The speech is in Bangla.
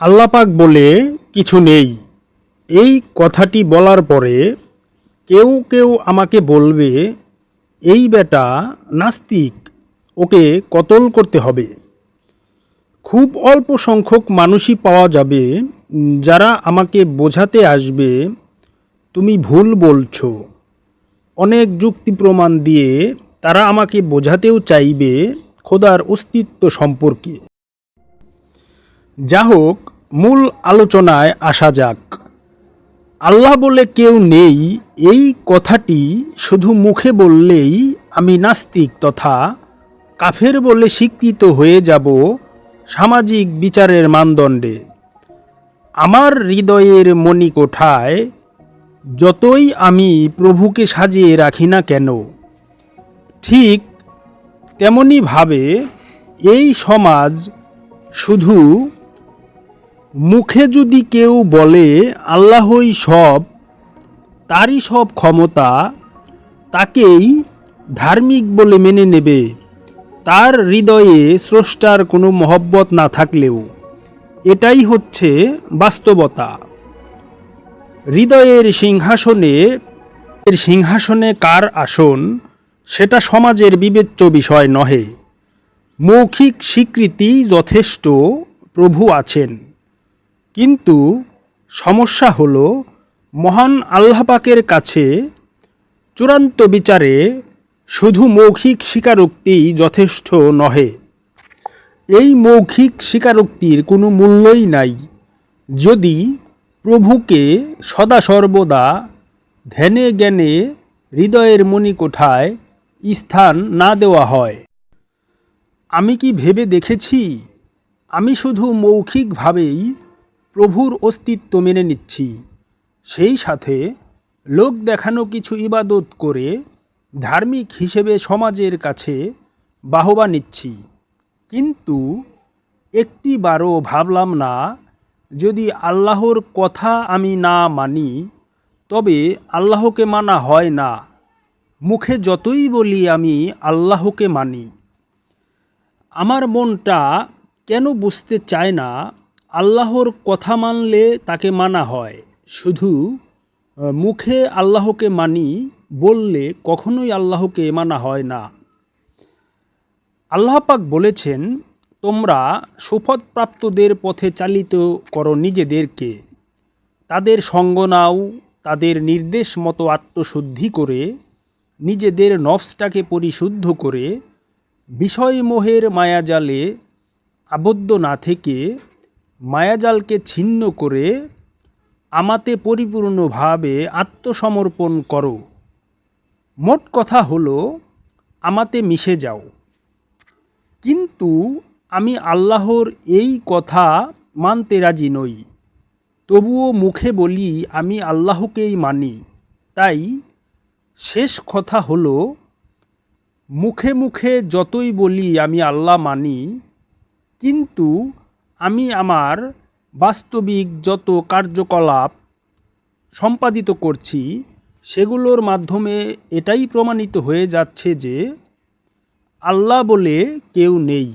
আল্লাপাক বলে কিছু নেই। এই কথাটি বলার পরে কেউ কেউ আমাকে বলবে, এই বেটা নাস্তিক, ওকে কতল করতে হবে? খুব অল্প সংখ্যক মানুষই পাওয়া যাবে, যারা আমাকে বোঝাতে আসবে, তুমি ভুল বলছো। অনেক যুক্তি প্রমাণ দিয়ে তারা আমাকে বোঝাতেও চাইবে খোদার অস্তিত্ব সম্পর্কে। যা হোক, মূল আলোচনায় আসা যাক। আল্লাহ বলে কেউ নেই, এই কথাটি শুধু মুখে বললেই আমি নাস্তিক তথা কাফের বলে স্বীকৃত হয়ে যাব সামাজিক বিচারের মানদণ্ডে। আমার হৃদয়ের মণিকোঠায় যতই আমি প্রভুকে সাজিয়ে রাখি না কেন, ঠিক তেমনিভাবে এই সমাজ শুধু মুখে যদি কেউ বলে, আল্লাহই সব, তারই সব ক্ষমতা, তাকেই ধার্মিক বলে মেনে নেবে, তার হৃদয়ে স্রষ্টার কোনো মহব্বত না থাকলেও। এটাই হচ্ছে বাস্তবতা। হৃদয়ের সিংহাসনে, এর সিংহাসনে কার আসন, সেটা সমাজের বিবেচ্য বিষয় নহে। মৌখিক স্বীকৃতি যথেষ্ট, প্রভু আছেন। কিন্তু সমস্যা হল, মহান আল্লাপাকের কাছে চূড়ান্ত বিচারে শুধু মৌখিক স্বীকারোক্তি যথেষ্ট নহে। এই মৌখিক স্বীকারোক্তির কোনো মূল্যই নাই। যদি প্রভুকে সদা সর্বদা ধ্যানে জ্ঞানে হৃদয়ের মণিকোঠায় স্থান না দেওয়া হয়। আমি কি ভেবে দেখেছি? আমি শুধু মৌখিকভাবেই প্রভুর অস্তিত্ব মেনে নিচ্ছি। সেই সাথে লোক দেখানো কিছু ইবাদত করে ধার্মিক হিসেবে সমাজের কাছে বাহবা নিচ্ছি। কিন্তু একটি বারও ভাবলাম না, যদি আল্লাহর কথা আমি না মানি, তবে আল্লাহকে মানা হয় না। মুখে যতই বলি আমি আল্লাহকে মানি। আমার মনটা কেন বুঝতে চায় না আল্লাহর কথা মানলে তাকে মানা হয়। শুধু মুখে আল্লাহকে মানি বললে কখনোই আল্লাহকে মানা হয় না। আল্লাহ পাক বলেছেন, তোমরা সুপথপ্রাপ্তদের পথে চালিত করো নিজেদেরকে। তাদের সঙ্গ নাও, তাদের নির্দেশ মতো আত্মশুদ্ধি করে, নিজেদের নফসটাকে পরিশুদ্ধ করে, বিষয়মোহের মায়াজালে আবদ্ধ না থেকে মায়াজালকে ছিন্ন করে আমাতে পরিপূর্ণভাবে আত্মসমর্পণ করো। মোট কথা হলো, আমাতে মিশে যাও। কিন্তু আমি আল্লাহর এই কথা মানতে রাজি নই। তবুও মুখে বলি, আমি আল্লাহকেই মানি। তাই শেষ কথা হলো, মুখে মুখে যতই বলি, আমি আল্লাহ মানি, কিন্তু আমি আমার বাস্তবিক যত কার্যকলাপ সম্পাদিত করছি, সেগুলোর মাধ্যমে এটাই প্রমাণিত হয়ে যাচ্ছে যে আল্লাহ বলে কেউ নেই।